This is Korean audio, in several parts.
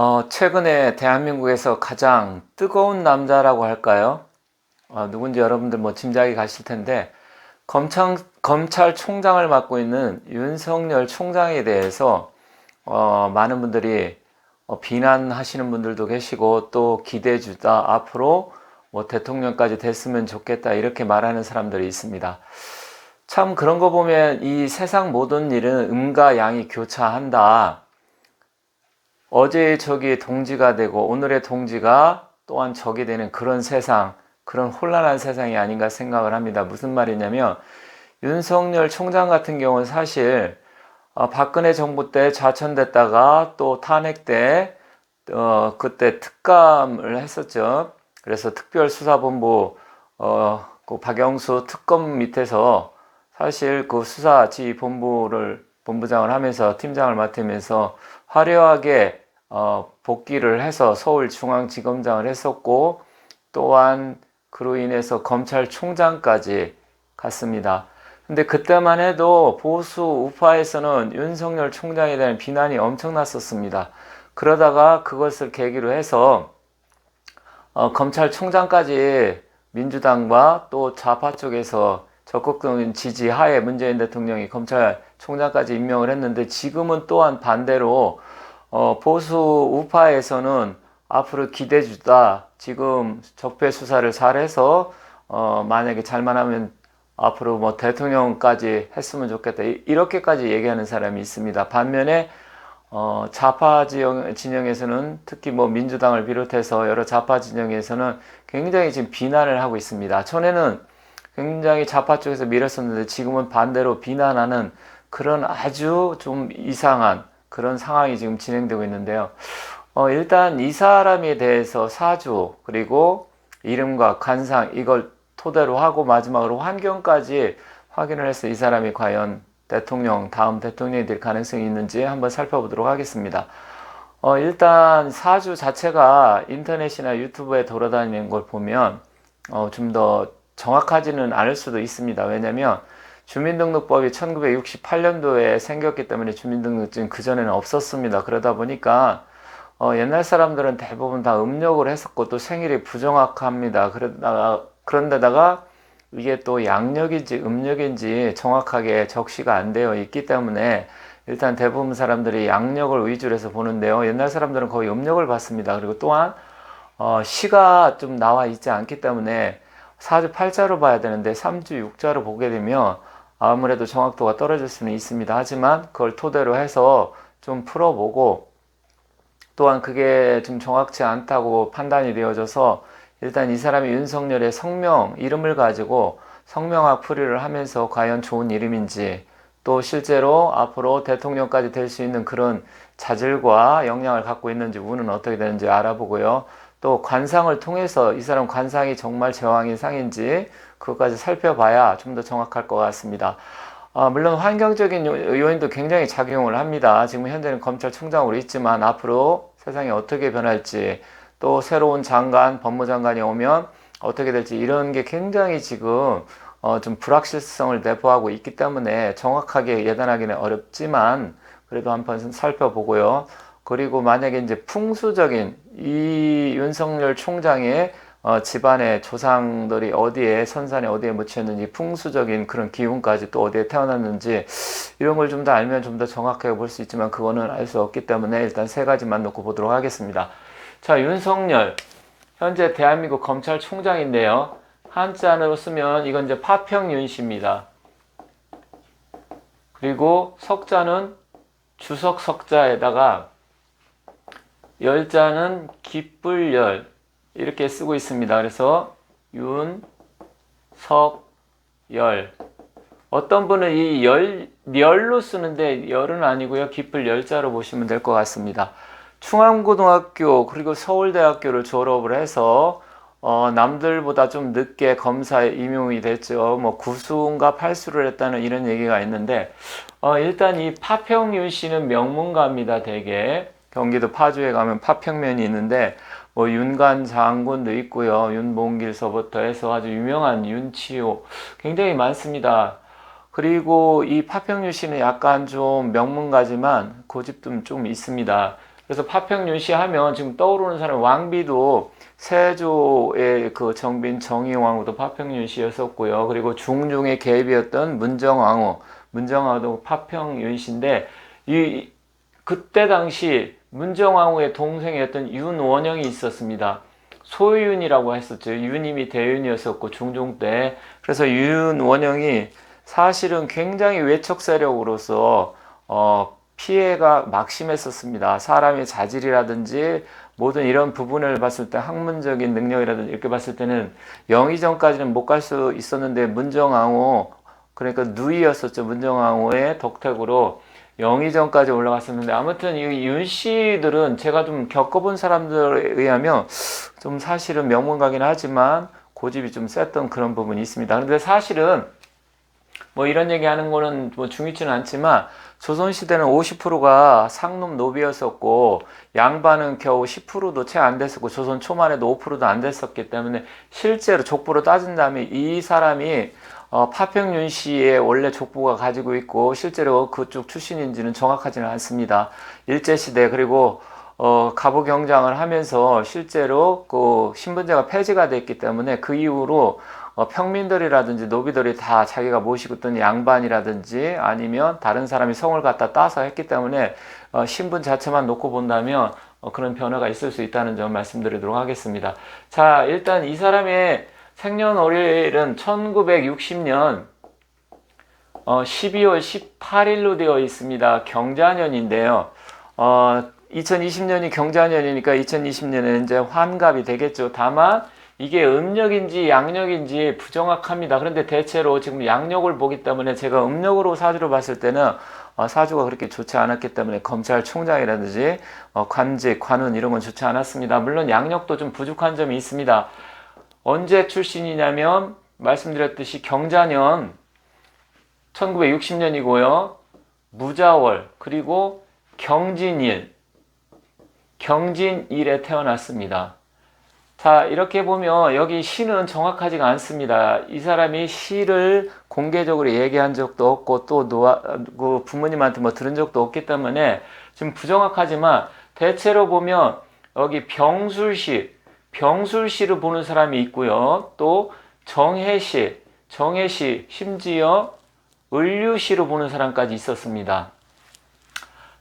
어, 최근에 대한민국에서 가장 뜨거운 남자라고 할까요? 어, 누군지 여러분들 뭐 짐작이 가실 텐데, 검찰, 검찰총장을 맡고 있는 윤석열 총장에 대해서, 어, 많은 분들이 어, 비난하시는 분들도 계시고, 또 기대주다, 앞으로 뭐 대통령까지 됐으면 좋겠다, 이렇게 말하는 사람들이 있습니다. 참 그런 거 보면 이 세상 모든 일은 음과 양이 교차한다. 어제의 적이 동지가 되고 오늘의 동지가 또한 적이 되는 그런 세상, 그런 혼란한 세상이 아닌가 생각을 합니다. 무슨 말이냐면 윤석열 총장 같은 경우는 사실 어, 박근혜 정부 때 좌천됐다가 또 탄핵 때 어, 그때 특감을 했었죠. 그래서 특별수사본부 어, 그 박영수 특검 밑에서 사실 그 수사지 본부를 본부장을 하면서 팀장을 맡으면서 화려하게 어, 복귀를 해서 서울중앙지검장을 했었고 또한 그로 인해서 검찰총장까지 갔습니다. 근데 그때만 해도 보수 우파에서는 윤석열 총장에 대한 비난이 엄청났었습니다. 그러다가 그것을 계기로 해서 어, 검찰총장까지 민주당과 또 좌파 쪽에서 적극적인 지지하에 문재인 대통령이 검찰총장까지 임명을 했는데 지금은 또한 반대로 어, 보수 우파에서는 앞으로 기대 주다. 지금 적폐 수사를 잘해서 어, 만약에 잘만 하면 앞으로 뭐 대통령까지 했으면 좋겠다. 이렇게까지 얘기하는 사람이 있습니다. 반면에 어, 좌파 지형, 진영에서는 특히 뭐 민주당을 비롯해서 여러 좌파 진영에서는 굉장히 지금 비난을 하고 있습니다. 전에는 굉장히 좌파 쪽에서 밀었었는데 지금은 반대로 비난하는 그런 아주 좀 이상한 그런 상황이 지금 진행되고 있는데요. 어, 일단 이 사람에 대해서 사주 그리고 이름과 관상 이걸 토대로 하고 마지막으로 환경까지 확인을 해서 이 사람이 과연 대통령 다음 대통령이 될 가능성이 있는지 한번 살펴보도록 하겠습니다. 어, 일단 사주 자체가 인터넷이나 유튜브에 돌아다니는 걸 보면 어, 좀 더 정확하지는 않을 수도 있습니다. 왜냐하면 주민등록법이 1968년도에 생겼기 때문에 주민등록증 그전에는 없었습니다. 그러다 보니까 어, 옛날 사람들은 대부분 다 음력을 했었고 또 생일이 부정확합니다. 그러다가, 그런데다가 이게 또 양력인지 음력인지 정확하게 적시가 안 되어 있기 때문에 일단 대부분 사람들이 양력을 위주로 해서 보는데요. 옛날 사람들은 거의 음력을 봤습니다. 그리고 또한 어, 시가 좀 나와 있지 않기 때문에 4주 8자로 봐야 되는데 3주 6자로 보게 되면 아무래도 정확도가 떨어질 수는 있습니다. 하지만 그걸 토대로 해서 좀 풀어보고 또한 그게 좀 정확치 않다고 판단이 되어져서 일단 이 사람이 윤석열의 성명, 이름을 가지고 성명학 풀이를 하면서 과연 좋은 이름인지 또 실제로 앞으로 대통령까지 될 수 있는 그런 자질과 역량을 갖고 있는지 운은 어떻게 되는지 알아보고요. 또 관상을 통해서 이 사람 관상이 정말 제왕인 상인지 그것까지 살펴봐야 좀 더 정확할 것 같습니다. 아, 물론 환경적인 요인도 굉장히 작용을 합니다. 지금 현재는 검찰총장으로 있지만 앞으로 세상이 어떻게 변할지 또 새로운 장관, 법무장관이 오면 어떻게 될지 이런 게 굉장히 지금 어, 좀 불확실성을 내포하고 있기 때문에 정확하게 예단하기는 어렵지만 그래도 한번 살펴보고요. 그리고 만약에 이제 풍수적인 이 윤석열 총장의 어, 집안의 조상들이 어디에 선산에 어디에 묻혔는지 풍수적인 그런 기운까지 또 어디에 태어났는지 이런 걸 좀 더 알면 좀 더 정확하게 볼 수 있지만 그거는 알 수 없기 때문에 일단 세 가지만 놓고 보도록 하겠습니다. 자 윤석열 현재 대한민국 검찰총장인데요. 한자로 쓰면 이건 이제 파평윤 씨입니다. 그리고 석자는 주석 석자에다가 열자는 기쁠열 이렇게 쓰고 있습니다. 그래서 윤, 석, 열 어떤 분은 이 열, 열로 쓰는데 열은 아니고요. 기쁠 열자로 보시면 될 것 같습니다. 충암고등학교 그리고 서울대학교를 졸업을 해서 어, 남들보다 좀 늦게 검사에 임용이 됐죠. 뭐 구수인가 팔수를 했다는 이런 얘기가 있는데 어, 일단 이 파평윤 씨는 명문가입니다. 되게 경기도 파주에 가면 파평면이 있는데 뭐 윤관 장군도 있고요. 윤봉길서부터 해서 아주 유명한 윤치호 굉장히 많습니다. 그리고 이 파평유 씨는 약간 좀 명문가지만 고집도 좀 있습니다. 그래서 파평윤 씨 하면 지금 떠오르는 사람 왕비도 세조의 그 정빈 정의왕후도 파평윤 씨였었고요. 그리고 중중의 계비였던 문정왕후, 문정왕후도 파평윤 씨인데 이 그때 당시 문정왕후의 동생이었던 윤원영이 있었습니다. 소윤이라고 했었죠. 윤임이 대윤이었었고 중종 때 그래서 윤원영이 사실은 굉장히 외척 세력으로서 어, 피해가 막심했었습니다. 사람의 자질이라든지 모든 이런 부분을 봤을 때 학문적인 능력이라든지 이렇게 봤을 때는 영의정까지는 못 갈 수 있었는데 문정왕후 그러니까 누이였었죠. 문정왕후의 덕택으로 영의정까지 올라갔었는데 아무튼 이 윤 씨들은 제가 좀 겪어본 사람들에 의하면 좀 사실은 명문가긴 하지만 고집이 좀 셌던 그런 부분이 있습니다. 그런데 사실은 뭐 이런 얘기 하는 거는 뭐 중요치는 않지만 조선시대는 50%가 상놈 노비였었고 양반은 겨우 10%도 채 안 됐었고 조선 초반에도 5%도 안 됐었기 때문에 실제로 족보로 따진다면 이 사람이 어, 파평윤 씨의 원래 족보가 가지고 있고 실제로 그쪽 출신인지는 정확하지는 않습니다. 일제시대 그리고 어, 가부 경장을 하면서 실제로 그 신분제가 폐지가 됐기 때문에 그 이후로 어, 평민들이라든지 노비들이 다 자기가 모시고 있던 양반이라든지 아니면 다른 사람이 성을 갖다 따서 했기 때문에 어, 신분 자체만 놓고 본다면 어, 그런 변화가 있을 수 있다는 점 말씀드리도록 하겠습니다. 자, 일단 이 사람의 생년월일은 1960년 어, 12월 18일로 되어 있습니다. 경자년인데요. 어, 2020년이 경자년이니까 2020년에는 이제 환갑이 되겠죠. 다만 이게 음력인지 양력인지 부정확합니다. 그런데 대체로 지금 양력을 보기 때문에 제가 음력으로 사주를 봤을 때는 어, 사주가 그렇게 좋지 않았기 때문에 검찰총장이라든지 어, 관직, 관운 이런 건 좋지 않았습니다. 물론 양력도 좀 부족한 점이 있습니다. 언제 출신이냐면 말씀드렸듯이 경자년 1960년이고요. 무자월 그리고 경진일 경진일에 태어났습니다. 자, 이렇게 보면 여기 시는 정확하지가 않습니다. 이 사람이 시를 공개적으로 얘기한 적도 없고 또 노아, 그 부모님한테 뭐 들은 적도 없기 때문에 좀 부정확하지만 대체로 보면 여기 병술시, 병술시를 보는 사람이 있고요. 또 정해시, 정해시, 심지어 을류시로 보는 사람까지 있었습니다.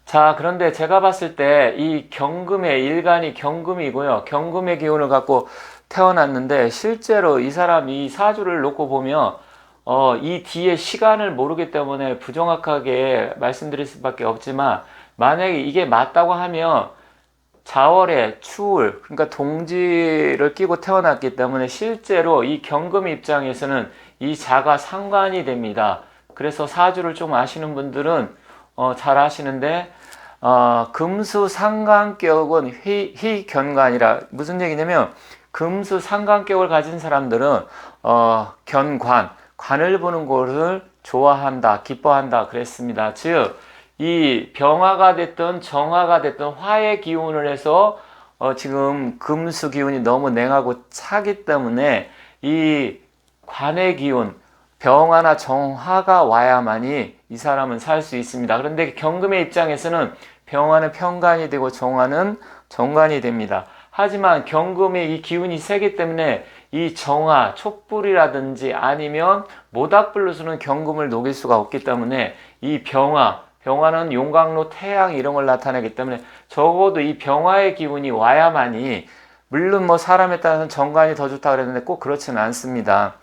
자, 그런데 제가 봤을 때 이 경금의 일간이 경금이고요. 경금의 기운을 갖고 태어났는데 실제로 이 사람이 이 사주를 놓고 보면 어, 이 뒤에 시간을 모르기 때문에 부정확하게 말씀드릴 수밖에 없지만 만약에 이게 맞다고 하면 자월에 추울 그러니까 동지를 끼고 태어났기 때문에 실제로 이 경금 입장에서는 이 자가 상관이 됩니다. 그래서 사주를 좀 아시는 분들은 어, 잘 아시는데 어, 금수 상관격은 희, 희견관이라 무슨 얘기냐면 금수 상관격을 가진 사람들은 어, 견관 관을 보는 것을 좋아한다 기뻐한다 그랬습니다 즉 이 병화가 됐든 정화가 됐든 화의 기운을 해서 어, 지금 금수 기운이 너무 냉하고 차기 때문에 이 관의 기운 병화나 정화가 와야만이 이 사람은 살 수 있습니다. 그런데 경금의 입장에서는 병화는 평간이 되고 정화는 정관이 됩니다. 하지만 경금의 이 기운이 세기 때문에 이 정화, 촛불이라든지 아니면 모닥불로서는 경금을 녹일 수가 없기 때문에 이 병화, 병화는 용광로, 태양 이런 걸 나타내기 때문에 적어도 이 병화의 기운이 와야만이 물론 뭐 사람에 따라서는 정관이 더 좋다 그랬는데 꼭 그렇지는 않습니다.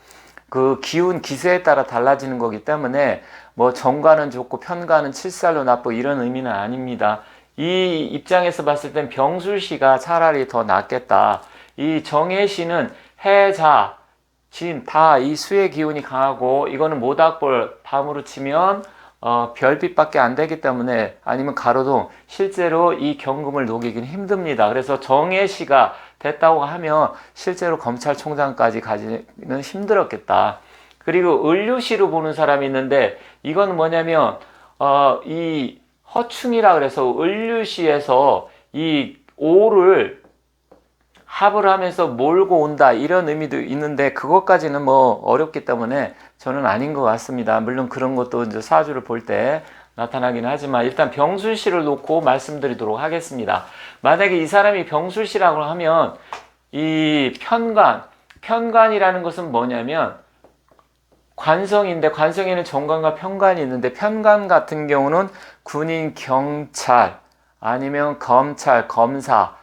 그 기운 기세에 따라 달라지는 거기 때문에 뭐 정관은 좋고 편관은 칠살로 나쁘고 이런 의미는 아닙니다. 이 입장에서 봤을 땐 병술 씨가 차라리 더 낫겠다. 이 정해씨는 해자, 진, 다 이 수의 기운이 강하고 이거는 모닥불 밤으로 치면 어, 별빛밖에 안 되기 때문에 아니면 가로등 실제로 이 경금을 녹이긴 힘듭니다. 그래서 정해씨가 됐다고 하면 실제로 검찰총장까지 가지는 힘들었겠다. 그리고 을류시로 보는 사람이 있는데 이건 뭐냐면 어, 이 허충이라 그래서 을류시에서 이 오를 합을 하면서 몰고 온다 이런 의미도 있는데 그것까지는 뭐 어렵기 때문에 저는 아닌 것 같습니다. 물론 그런 것도 이제 사주를 볼 때 나타나긴 하지만 일단 병술시를 놓고 말씀드리도록 하겠습니다. 만약에 이 사람이 병술시라고 하면 이 편관, 편관이라는 것은 뭐냐면 관성인데 관성에는 정관과 편관이 있는데 편관 같은 경우는 군인, 경찰 아니면 검찰, 검사,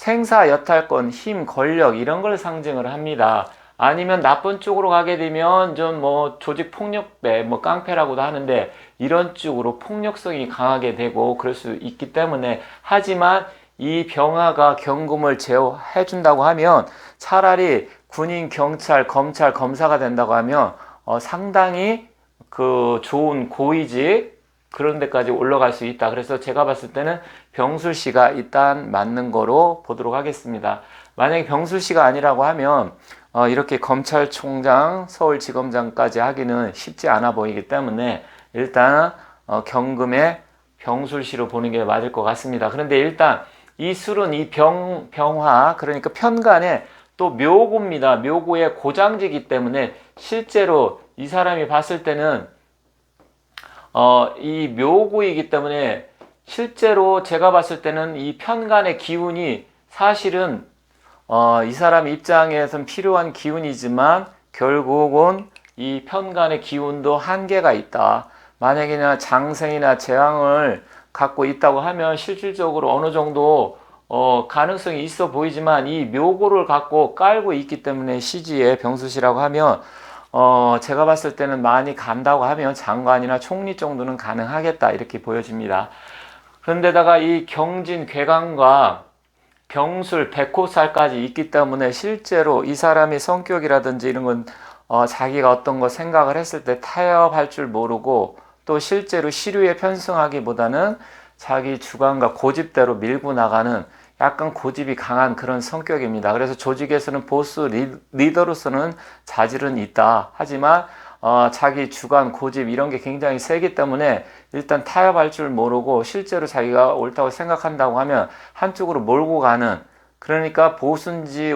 생사, 여탈권, 힘, 권력 이런 걸 상징을 합니다. 아니면 나쁜 쪽으로 가게 되면 좀 뭐 조직 폭력배, 뭐 깡패라고도 하는데 이런 쪽으로 폭력성이 강하게 되고 그럴 수 있기 때문에 하지만 이 병화가 경금을 제어해 준다고 하면 차라리 군인, 경찰, 검찰, 검사가 된다고 하면 어, 상당히 그 좋은 고위직 그런 데까지 올라갈 수 있다. 그래서 제가 봤을 때는 병술 씨가 일단 맞는 거로 보도록 하겠습니다. 만약에 병술 씨가 아니라고 하면 어, 이렇게 검찰총장, 서울지검장까지 하기는 쉽지 않아 보이기 때문에 일단 어, 경금의 병술시로 보는 게 맞을 것 같습니다. 그런데 일단 이 술은 이 병, 병화, 그러니까 편간에 또 묘고입니다. 묘고의 고장지기 때문에 실제로 이 사람이 봤을 때는 어, 이 묘고이기 때문에 실제로 제가 봤을 때는 이 편간의 기운이 사실은 어, 이 사람 입장에선 필요한 기운이지만 결국은 이 편간의 기운도 한계가 있다. 만약에나 장생이나 재앙을 갖고 있다고 하면 실질적으로 어느 정도 어, 가능성이 있어 보이지만 이 묘고를 갖고 깔고 있기 때문에 시지에 병수시라고 하면 어, 제가 봤을 때는 많이 간다고 하면 장관이나 총리 정도는 가능하겠다 이렇게 보여집니다. 그런데다가 이 경진 괴강과 병술 백호살까지 있기 때문에 실제로 이 사람의 성격이라든지 이런 건 어, 자기가 어떤 거 생각을 했을 때 타협할 줄 모르고 또 실제로 시류에 편승하기보다는 자기 주관과 고집대로 밀고 나가는 약간 고집이 강한 그런 성격입니다. 그래서 조직에서는 보스 리더로서는 자질은 있다. 하지만 어, 자기 주관, 고집 이런 게 굉장히 세기 때문에 일단 타협할 줄 모르고 실제로 자기가 옳다고 생각한다고 하면 한쪽으로 몰고 가는 그러니까 보수인지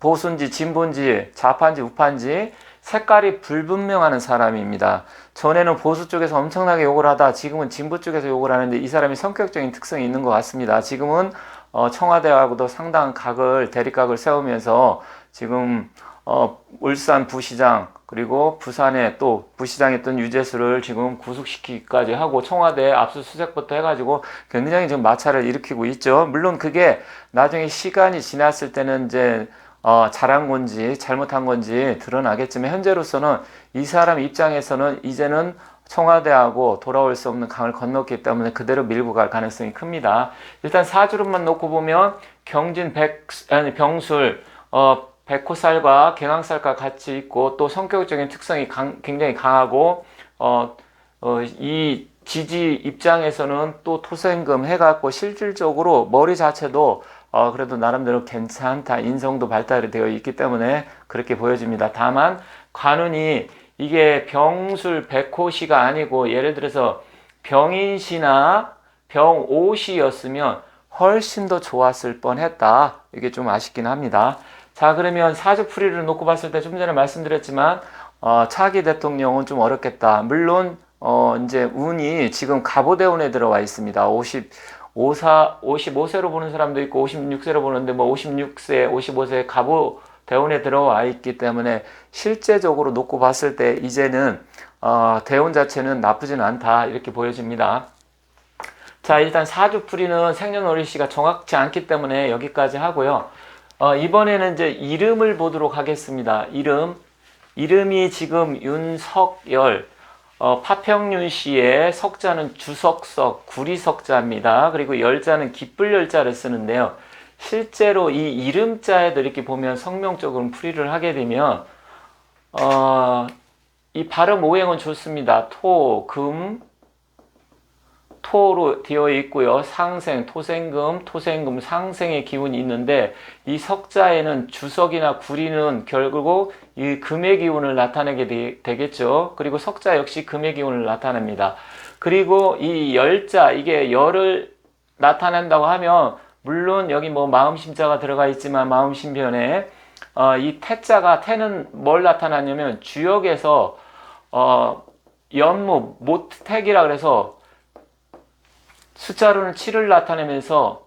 보수인지 진보인지 좌파인지 우파인지 색깔이 불분명하는 사람입니다. 전에는 보수 쪽에서 엄청나게 욕을 하다 지금은 진보 쪽에서 욕을 하는데 이 사람이 성격적인 특성이 있는 것 같습니다. 지금은 어, 청와대하고도 상당한 각을 대립각을 세우면서 지금 어, 울산 부시장 그리고 부산에 또 부시장했던 유재수를 지금 구속시키기까지 하고 청와대 압수수색부터 해가지고 굉장히 지금 마찰을 일으키고 있죠. 물론 그게 나중에 시간이 지났을 때는 이제 어, 잘한 건지 잘못한 건지 드러나겠지만 현재로서는 이 사람 입장에서는 이제는 청와대하고 돌아올 수 없는 강을 건넜기 때문에 그대로 밀고 갈 가능성이 큽니다. 일단 사주름만 놓고 보면 경진 백 아니 병술 어 백호살과 개강살과 같이 있고 또 성격적인 특성이 강, 굉장히 강하고 어, 어, 이 지지 입장에서는 또 토생금 해갖고 실질적으로 머리 자체도 어, 그래도 나름대로 괜찮다 인성도 발달이 되어 있기 때문에 그렇게 보여집니다. 다만 관운이 이게 병술 백호시가 아니고 예를 들어서 병인시나 병오시였으면 훨씬 더 좋았을 뻔했다. 이게 좀 아쉽긴 합니다. 자 그러면 사주풀이를 놓고 봤을 때 좀 전에 말씀드렸지만 어, 차기 대통령은 좀 어렵겠다. 물론 어, 이제 운이 지금 가보대운에 들어와 있습니다. 50, 54, 55세로 보는 사람도 있고 56세로 보는데 뭐 56세, 55세 가보 대운에 들어와 있기 때문에 실제적으로 놓고 봤을 때 이제는 어, 대운 자체는 나쁘진 않다 이렇게 보여집니다. 자 일단 사주풀이는 생년월일시가 정확치 않기 때문에 여기까지 하고요. 어, 이번에는 이제 이름을 보도록 하겠습니다. 이름 이름이 지금 윤석열 어, 파평윤 씨의 석자는 주석석 구리석자입니다. 그리고 열자는 기쁠 열자를 쓰는데요. 실제로 이 이름자에도 이렇게 보면 성명적으로 풀이를 하게 되면 어, 이 발음 오행은 좋습니다. 토, 금, 토로 되어 있고요. 상생, 토생금, 토생금, 상생의 기운이 있는데 이 석자에는 주석이나 구리는 결국 이 금의 기운을 나타내게 되, 겠죠 그리고 석자 역시 금의 기운을 나타냅니다. 그리고 이 열자, 이게 열을 나타낸다고 하면 물론 여기 뭐 마음심자가 들어가 있지만 마음심변에 어, 이 태자가 태는 뭘 나타나냐면 주역에서 어, 연무 모택이라 그래서 숫자로는 7을 나타내면서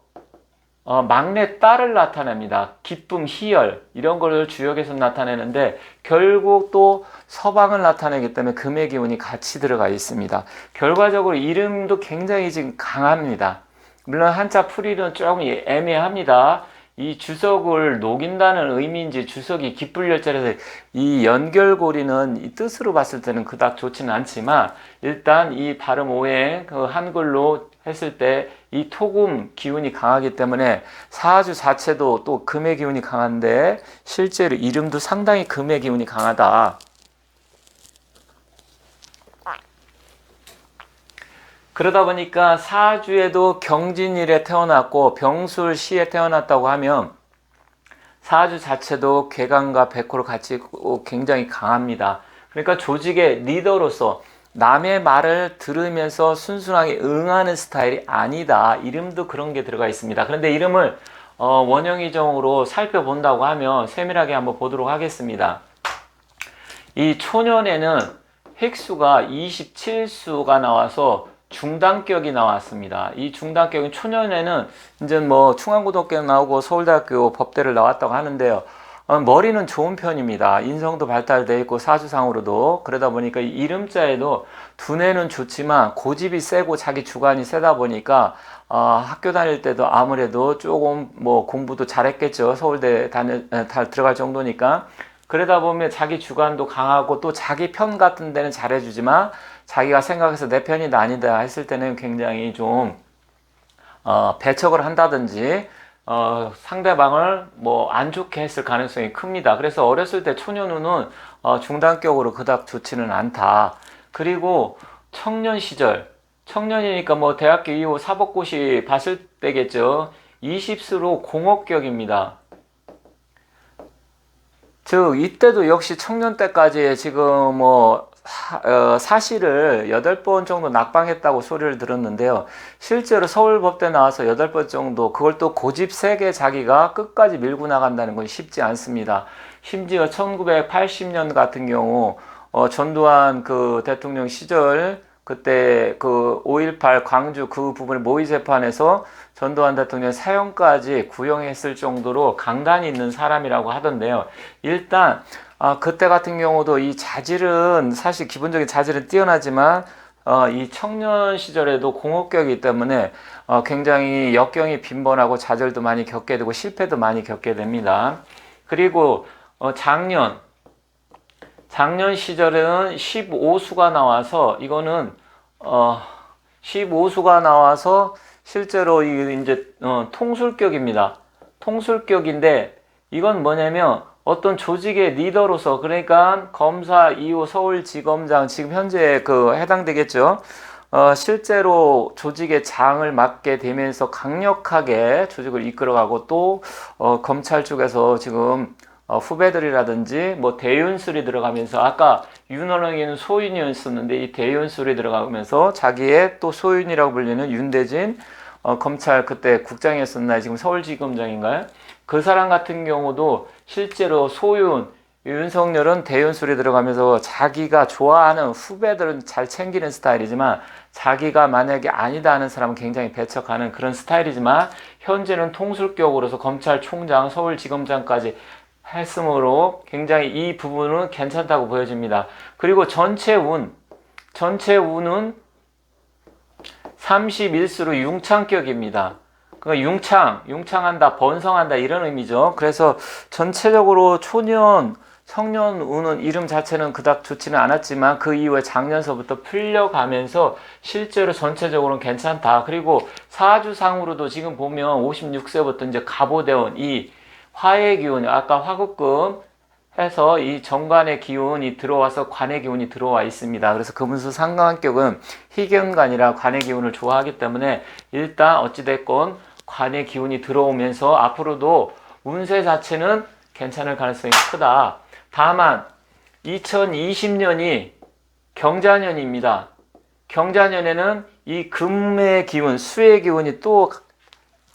어, 막내 딸을 나타냅니다. 기쁨, 희열 이런 걸 주역에서 나타내는데 결국 또 서방을 나타내기 때문에 금의 기운이 같이 들어가 있습니다. 결과적으로 이름도 굉장히 지금 강합니다. 물론 한자 풀이는 조금 애매합니다. 이 주석을 녹인다는 의미인지 주석이 기쁠 열자에서 이 연결고리는 이 뜻으로 봤을 때는 그닥 좋지는 않지만 일단 이 발음 오해 그 한글로 했을 때 이 토금 기운이 강하기 때문에 사주 자체도 또 금의 기운이 강한데 실제로 이름도 상당히 금의 기운이 강하다. 그러다 보니까 사주에도 경진일에 태어났고 병술시에 태어났다고 하면 사주 자체도 괴강과 백호를 같이 굉장히 강합니다. 그러니까 조직의 리더로서 남의 말을 들으면서 순순하게 응하는 스타일이 아니다. 이름도 그런 게 들어가 있습니다. 그런데 이름을 어, 원형이정으로 살펴본다고 하면 세밀하게 한번 보도록 하겠습니다. 이 초년에는 획수가 27수가 나와서 중단격이 나왔습니다. 이 중단격은 초년에는 이제 뭐 충안고등학교 나오고 서울대학교 법대를 나왔다고 하는데요. 어, 머리는 좋은 편입니다. 인성도 발달되어 있고 사주상으로도 그러다 보니까 이름자에도 두뇌는 좋지만 고집이 세고 자기 주관이 세다 보니까 어, 학교 다닐 때도 아무래도 조금 뭐 공부도 잘했겠죠. 서울대 다닐, 다 들어갈 정도니까 그러다 보면 자기 주관도 강하고 또 자기 편 같은 데는 잘해주지만 자기가 생각해서 내 편이 아니다 했을 때는 굉장히 좀 어, 배척을 한다든지 어, 상대방을 뭐 안 좋게 했을 가능성이 큽니다. 그래서 어렸을 때 초년우는 어, 중단격으로 그닥 좋지는 않다. 그리고 청년 시절 청년이니까 뭐 대학교 이후 사법고시 봤을 때겠죠. 20수로 공업격입니다. 즉 이때도 역시 청년 때까지 지금 뭐 어, 사실을 8번 정도 낙방했다고 소리를 들었는데요. 실제로 서울법대 나와서 8번 정도 그걸 또 고집 세게 자기가 끝까지 밀고 나간다는 건 쉽지 않습니다. 심지어 1980년 같은 경우 어, 전두환 그 대통령 시절 그때 그 5.18 광주 그 부분의 모의 재판에서 전두환 대통령 사형까지 구형했을 정도로 강단이 있는 사람이라고 하던데요. 일단 아, 그때 같은 경우도 이 자질은 사실 기본적인 자질은 뛰어나지만 어, 이 청년 시절에도 공업격이기 때문에 어, 굉장히 역경이 빈번하고 좌절도 많이 겪게 되고 실패도 많이 겪게 됩니다. 그리고 어, 작년 작년 시절에는 15수가 나와서 이거는 어, 15수가 나와서 실제로 이 이제 어, 통술격입니다. 통술격인데 이건 뭐냐면 어떤 조직의 리더로서 그러니까 검사 2호 서울지검장 지금 현재 그 해당되겠죠. 어, 실제로 조직의 장을 맡게 되면서 강력하게 조직을 이끌어가고 또 어, 검찰 쪽에서 지금 어, 후배들이라든지 뭐 대윤술이 들어가면서 아까 윤원영이는 소윤이었었는데 이 대윤술이 들어가면서 자기의 또 소윤이라고 불리는 윤대진 어, 검찰 그때 국장이었었나 지금 서울지검장인가요? 그 사람 같은 경우도 실제로 소윤, 윤석열은 대윤술에 들어가면서 자기가 좋아하는 후배들은 잘 챙기는 스타일이지만 자기가 만약에 아니다 하는 사람은 굉장히 배척하는 그런 스타일이지만 현재는 통술격으로서 검찰총장, 서울지검장까지 했으므로 굉장히 이 부분은 괜찮다고 보여집니다. 그리고 전체 운, 전체 운은 31수로 융창격입니다. 그러니까 융창, 융창한다, 번성한다 이런 의미죠. 그래서 전체적으로 초년, 청년 우는 이름 자체는 그닥 좋지는 않았지만 그 이후에 작년서부터 풀려가면서 실제로 전체적으로는 괜찮다. 그리고 사주상으로도 지금 보면 56세부터 이제 가보대원 이 화의 기운, 아까 화급금 해서 이 정관의 기운이 들어와서 관의 기운이 들어와 있습니다. 그래서 금수 상관격은 희경관이라 관의 기운을 좋아하기 때문에 일단 어찌됐건 관의 기운이 들어오면서 앞으로도 운세 자체는 괜찮을 가능성이 크다. 다만 2020년이 경자년입니다. 경자년에는 이 금의 기운, 수의 기운이 또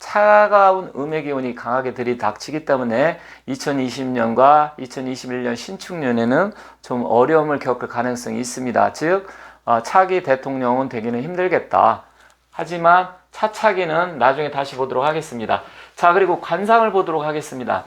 차가운 음의 기운이 강하게 들이닥치기 때문에 2020년과 2021년 신축년에는 좀 어려움을 겪을 가능성이 있습니다. 즉 어, 차기 대통령은 되기는 힘들겠다. 하지만 차차기는 나중에 다시 보도록 하겠습니다. 자, 그리고 관상을 보도록 하겠습니다.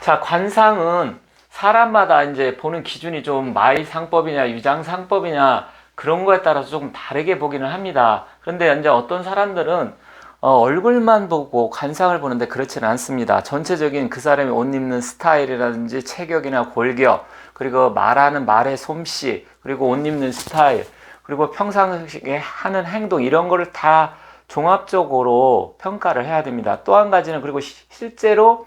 자, 관상은 사람마다 이제 보는 기준이 좀 마이 상법이냐, 유장 상법이냐, 그런 거에 따라서 조금 다르게 보기는 합니다. 그런데 이제 어떤 사람들은 어, 얼굴만 보고 관상을 보는데 그렇지는 않습니다. 전체적인 그 사람이 옷 입는 스타일이라든지 체격이나 골격, 그리고 말하는 말의 솜씨, 그리고 옷 입는 스타일, 그리고 평상시에 하는 행동, 이런 거를 다 종합적으로 평가를 해야 됩니다. 또 한 가지는 그리고 시- 실제로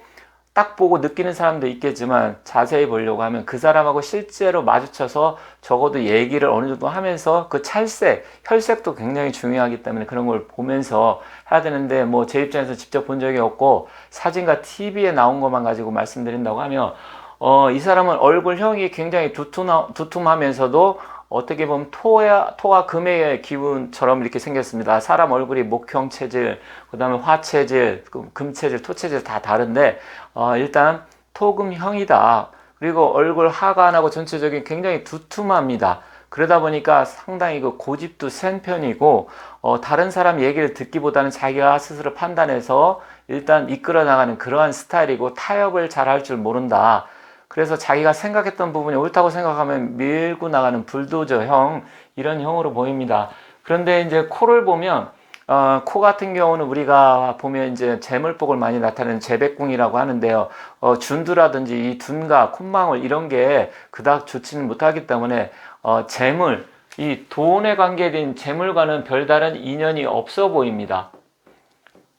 딱 보고 느끼는 사람도 있겠지만 자세히 보려고 하면 그 사람하고 실제로 마주쳐서 적어도 얘기를 어느 정도 하면서 그 찰색, 혈색도 굉장히 중요하기 때문에 그런 걸 보면서 해야 되는데 뭐 제 입장에서 직접 본 적이 없고 사진과 TV에 나온 것만 가지고 말씀드린다고 하면 어, 이 사람은 얼굴형이 굉장히 두툼, 두툼하면서도 어떻게 보면 토야, 토와 금의 기운처럼 이렇게 생겼습니다. 사람 얼굴이 목형 체질, 그 다음에 화 체질, 금- 금 체질, 토 체질 다 다른데, 어, 일단 토금형이다. 그리고 얼굴 하관하고 전체적인 굉장히 두툼합니다. 그러다 보니까 상당히 그 고집도 센 편이고, 어, 다른 사람 얘기를 듣기보다는 자기가 스스로 판단해서 일단 이끌어 나가는 그러한 스타일이고 타협을 잘 할 줄 모른다. 그래서 자기가 생각했던 부분이 옳다고 생각하면 밀고 나가는 불도저형 이런 형으로 보입니다. 그런데 이제 코를 보면 어, 코 같은 경우는 우리가 보면 이제 재물복을 많이 나타내는 재백궁이라고 하는데요. 어, 준두라든지 이 둔가, 콧망울 이런 게 그닥 좋지는 못하기 때문에 어, 재물, 이 돈에 관계된 재물과는 별다른 인연이 없어 보입니다.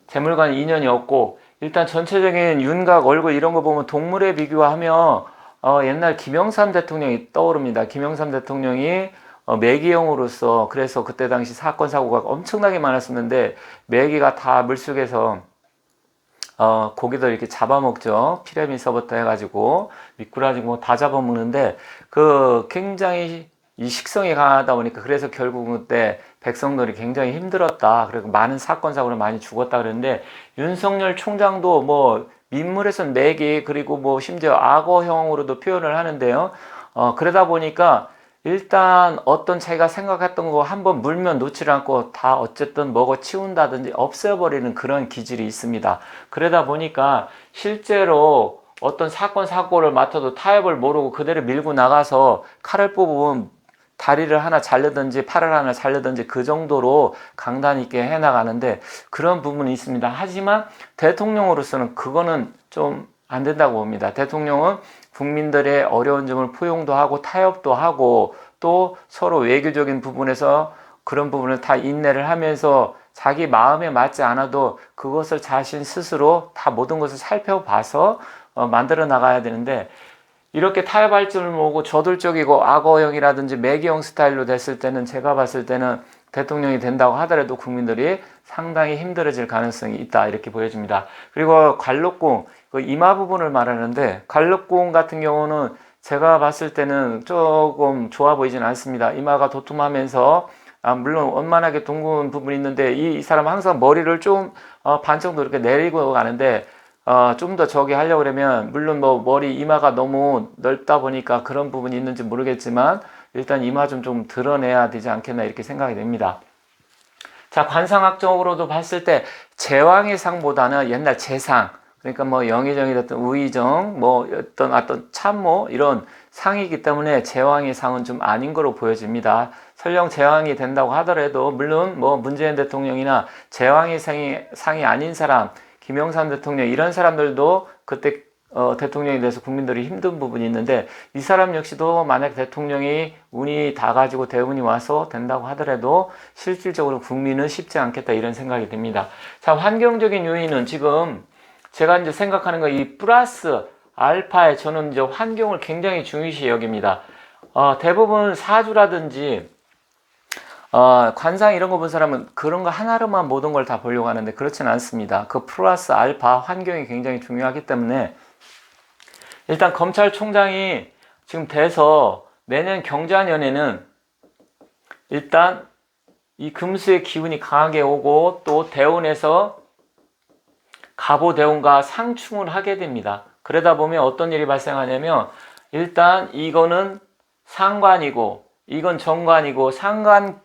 재물과는 인연이 없고 일단 전체적인 윤곽 얼굴 이런 거 보면 동물에 비교하면 어, 옛날 김영삼 대통령이 떠오릅니다. 김영삼 대통령이 어, 매기형으로서 그래서 그때 당시 사건 사고가 엄청나게 많았었는데 매기가 다 물속에서 어, 고기들 이렇게 잡아먹죠. 피레미서부터 해가지고 미꾸라지 뭐 다 잡아먹는데 그 굉장히 이 식성이 강하다 보니까 그래서 결국 그때 백성들이 굉장히 힘들었다. 그리고 많은 사건 사고를 많이 죽었다 그랬는데 윤석열 총장도 뭐 민물에선 매기 그리고 뭐 심지어 악어형으로도 표현을 하는데요. 어, 그러다 보니까 일단 어떤 자기가 생각했던 거 한번 물면 놓지 않고 다 어쨌든 먹어 치운다든지 없애버리는 그런 기질이 있습니다. 그러다 보니까 실제로 어떤 사건 사고를 맡아도 타협을 모르고 그대로 밀고 나가서 칼을 뽑으면 다리를 하나 잘르든지 팔을 하나 잘르든지 그 정도로 강단 있게 해나가는데 그런 부분이 있습니다. 하지만 대통령으로서는 그거는 좀 안 된다고 봅니다. 대통령은 국민들의 어려운 점을 포용도 하고 타협도 하고 또 서로 외교적인 부분에서 그런 부분을 다 인내를 하면서 자기 마음에 맞지 않아도 그것을 자신 스스로 다 모든 것을 살펴봐서 어, 만들어 나가야 되는데 이렇게 줄 모르고 저돌적이고 악어형이라든지 매기형 스타일로 됐을 때는 제가 봤을 때는 대통령이 된다고 하더라도 국민들이 상당히 힘들어질 가능성이 있다 이렇게 보여집니다. 그리고 관록궁 그 이마 부분을 말하는데 관록궁 같은 경우는 제가 봤을 때는 조금 좋아 보이진 않습니다. 이마가 도톰하면서 아, 물론 원만하게 둥근 부분이 있는데 이, 이 사람은 항상 머리를 좀 어, 반 정도 이렇게 내리고 가는데 어, 좀더 저기 하려고 그러면 물론 뭐 머리 이마가 너무 넓다 보니까 그런 부분이 있는지 모르겠지만 일단 이마 좀 좀 드러내야 되지 않겠나 이렇게 생각이 됩니다. 자 관상학적으로도 봤을 때 제왕의 상보다는 옛날 재상 그러니까 뭐 영의정이 됐던 우의정 뭐 어떤 어떤 참모 이런 상이기 때문에 제왕의 상은 좀 아닌 거로 보여집니다. 설령 제왕이 된다고 하더라도 물론 뭐 문재인 대통령이나 제왕의 상이 상이 아닌 사람 김영삼 대통령 이런 사람들도 그때 어, 대통령이 돼서 국민들이 힘든 부분이 있는데 이 사람 역시도 만약 대통령이 운이 다 가지고 대운이 와서 된다고 하더라도 실질적으로 국민은 쉽지 않겠다 이런 생각이 듭니다. 자 환경적인 요인은 지금 제가 이제 생각하는 거 이 플러스 알파에 저는 이제 환경을 굉장히 중요시 여깁니다. 어, 대부분 사주라든지 어, 관상 이런 거 본 사람은 그런 거 하나로만 모든 걸 다 보려고 하는데 그렇지는 않습니다. 그 플러스 알파 환경이 굉장히 중요하기 때문에 일단 검찰총장이 지금 돼서 내년 경자년에는 일단 이 금수의 기운이 강하게 오고 또 대운에서 가보대운과 상충을 하게 됩니다. 그러다 보면 어떤 일이 발생하냐면 일단 이거는 상관이고 이건 정관이고 상관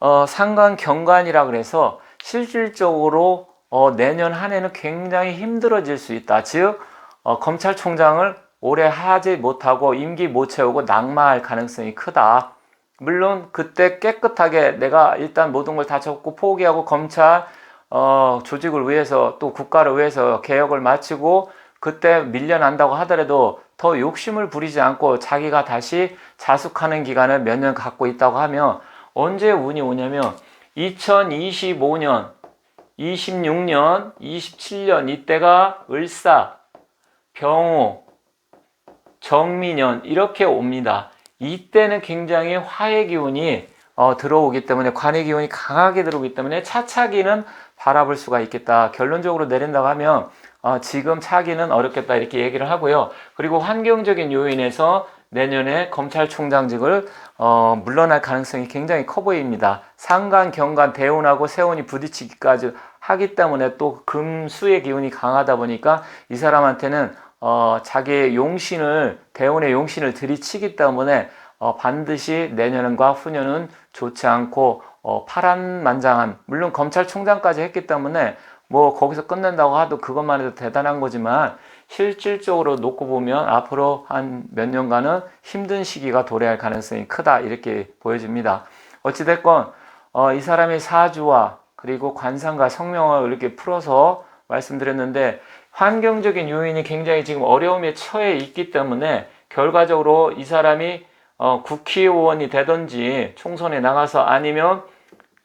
어, 상관 경관이라 그래서 실질적으로 어, 내년 한 해는 굉장히 힘들어질 수 있다. 즉 어, 검찰총장을 오래 하지 못하고 임기 못 채우고 낙마할 가능성이 크다. 물론 그때 깨끗하게 내가 일단 모든 걸 다 접고 포기하고 검찰 어, 조직을 위해서 또 국가를 위해서 개혁을 마치고 그때 밀려난다고 하더라도 더 욕심을 부리지 않고 자기가 다시 자숙하는 기간을 몇 년 갖고 있다고 하면 언제 운이 오냐면 2025년, 26년, 27년 이때가 을사, 병호, 정미년 이렇게 옵니다. 이때는 굉장히 화의 기운이 어, 들어오기 때문에 관의 기운이 강하게 들어오기 때문에 차차기는 바라볼 수가 있겠다. 결론적으로 내린다고 하면 어, 지금 차기는 어렵겠다 이렇게 얘기를 하고요. 그리고 환경적인 요인에서 내년에 검찰총장직을 어, 물러날 가능성이 굉장히 커 보입니다. 상간, 경간, 대운하고 세운이 부딪히기까지 하기 때문에 또 금수의 기운이 강하다 보니까 이 사람한테는 어, 자기의 용신을 대운의 용신을 들이치기 때문에 어, 반드시 내년과 후년은 좋지 않고 어, 파란만장한 물론 검찰총장까지 했기 때문에 뭐 거기서 끝낸다고 해도 그것만 해도 대단한 거지만 실질적으로 놓고 보면 앞으로 한 몇 년간은 힘든 시기가 도래할 가능성이 크다 이렇게 보여집니다. 어찌됐건 어, 이 사람의 사주와 그리고 관상과 성명을 이렇게 풀어서 말씀드렸는데 환경적인 요인이 굉장히 지금 어려움에 처해 있기 때문에 결과적으로 이 사람이 어, 국회의원이 되든지 총선에 나가서 아니면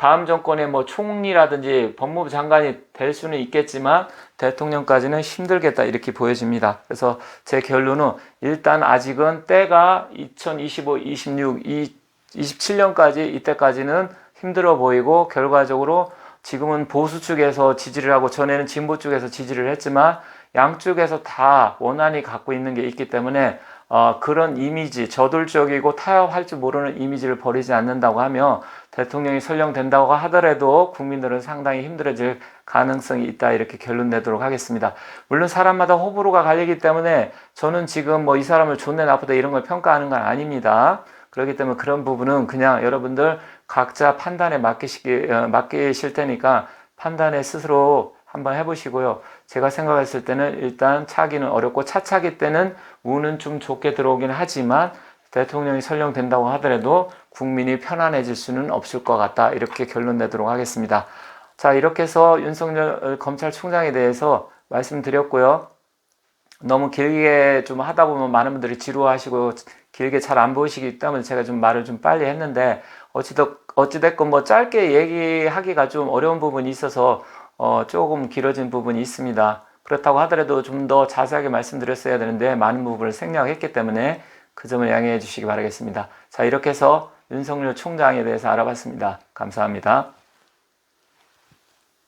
다음 정권의 뭐 총리라든지 법무부 장관이 될 수는 있겠지만 대통령까지는 힘들겠다 이렇게 보여집니다. 그래서 제 결론은 일단 아직은 때가 2025, 26, 27년까지 이때까지는 힘들어 보이고 결과적으로 지금은 보수 쪽에서 지지를 하고 전에는 진보 쪽에서 지지를 했지만 양쪽에서 다 원한이 갖고 있는 게 있기 때문에 어, 그런 이미지, 저돌적이고 타협할 줄 모르는 이미지를 버리지 않는다고 하면 대통령이 설령 된다고 하더라도 국민들은 상당히 힘들어질 가능성이 있다 이렇게 결론 내도록 하겠습니다. 물론 사람마다 호불호가 갈리기 때문에 저는 지금 뭐 이 사람을 좋네 나쁘다 이런 걸 평가하는 건 아닙니다. 그렇기 때문에 그런 부분은 그냥 여러분들 각자 판단에 맡기시기, 어, 맡기실 테니까 판단에 스스로 한번 해보시고요. 제가 생각했을 때는 일단 차기는 어렵고 차차기 때는 운은 좀 좋게 들어오긴 하지만 대통령이 설령된다고 하더라도 국민이 편안해질 수는 없을 것 같다. 이렇게 결론 내도록 하겠습니다. 자, 이렇게 해서 윤석열 검찰총장에 대해서 말씀드렸고요. 너무 길게 좀 하다 보면 많은 분들이 지루하시고 길게 잘 안 보이시기 때문에 제가 좀 말을 좀 빨리 했는데 어찌됐, 어찌됐건 뭐 짧게 얘기하기가 좀 어려운 부분이 있어서 어, 조금 길어진 부분이 있습니다. 그렇다고 하더라도 좀 더 자세하게 말씀드렸어야 되는데 많은 부분을 생략했기 때문에 그 점을 양해해 주시기 바라겠습니다. 자, 이렇게 해서 윤석열 총장에 대해서 알아봤습니다. 감사합니다.